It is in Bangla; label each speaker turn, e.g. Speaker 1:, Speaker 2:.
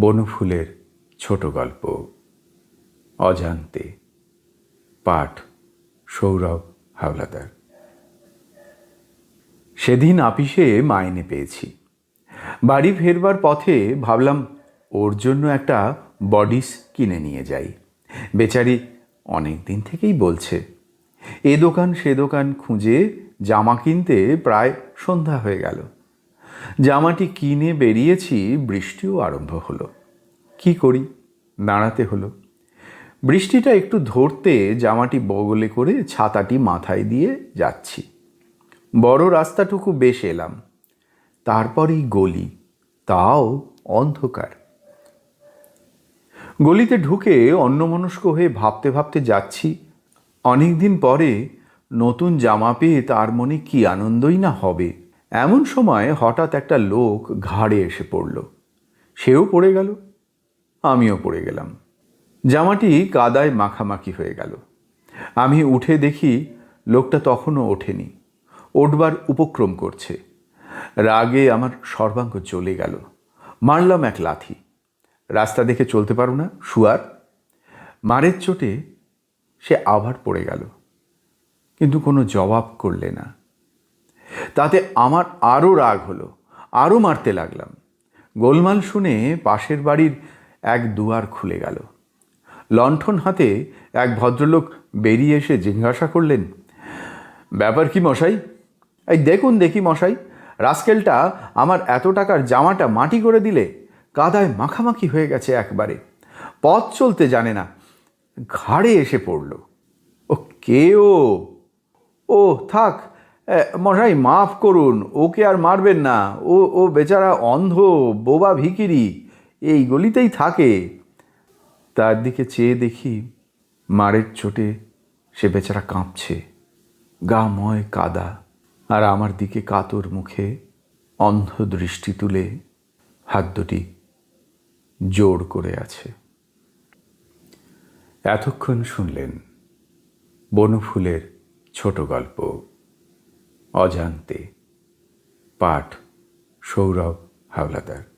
Speaker 1: বনফুলের ছোট গল্প। অজান্তে। পাঠ। সৌরভ হাওলাদার। সেদিন আপিসে মাইনে পেয়েছি। বাড়ি ফেরবার পথে ভাবলাম, ওর জন্য একটা বডিস কিনে নিয়ে যাই। বেচারি অনেক দিন থেকেই বলছে, এ দোকান সে দোকান খুঁজে জামা কিনতে প্রায় সন্ধ্যা হয়ে গেল। জামাটি কিনে বেরিয়েছি, বৃষ্টিও আরম্ভ হলো। কি করি? দাঁড়াতে হলো। বৃষ্টিটা একটু ধরতে জামাটি বগলে করে ছাতাটি মাথায় দিয়ে যাচ্ছি। বড় রাস্তাটুকু বেশ এলাম। তারপরেই গলি। তাও অন্ধকার। গলিতে ঢুকে অন্যমনস্ক হয়ে ভাবতে ভাবতে যাচ্ছি। অনেক দিন পরে নতুন জামা পেয়ে তার মনে কি আনন্দই না হবে। এমন সময় হঠাৎ একটা লোক ঘাড়ে এসে পড়ল। সেও পড়ে গেল, আমিও পড়ে গেলাম। জামাটি কাদায় মাখামাখি হয়ে গেল। আমি উঠে দেখি লোকটা তখনও ওঠেনি, ওঠবার উপক্রম করছে। রাগে আমার সর্বাঙ্গ চলে গেল। মারলাম এক লাথি। রাস্তা দেখে চলতে পারো না, শুয়ার। মারের চোটে সে আবার পড়ে গেল। কিন্তু কোনো জবাব করলে না। তাতে আমার আরও রাগ হলো আরও মারতে লাগলাম। গোলমাল শুনে পাশের বাড়ির এক দুয়ার খুলে গেল। লণ্ঠন হাতে এক ভদ্রলোক বেরিয়ে এসে জিজ্ঞাসা করলেন, ব্যাপার কি মশাই? এই দেখুন দেখি মশাই, রাস্কেলটা আমার এত টাকার জামাটা মাটি করে দিলে কাদায় মাখামাখি হয়ে গেছে একবারে, পথ চলতে জানে না, ঘাড়ে এসে পড়ল। ও কে ও থাক মশাই, মাফ করুন, ওকে আর মারবেন না। ও ও বেচারা অন্ধ, বোবা ভিকিরি এই গলিতেই থাকে। তার দিকে চেয়ে দেখি, মারের চোটে সে বেচারা কাঁপছে। গা ময় কাদা, আর আমার দিকে কাতর মুখে অন্ধ দৃষ্টি তুলে হাত দুটি জোর করে আছে। এতক্ষণ শুনলেন বনফুলের ছোট গল্প। অজান্তে। পাঠ সৌরভ হাওলাদার।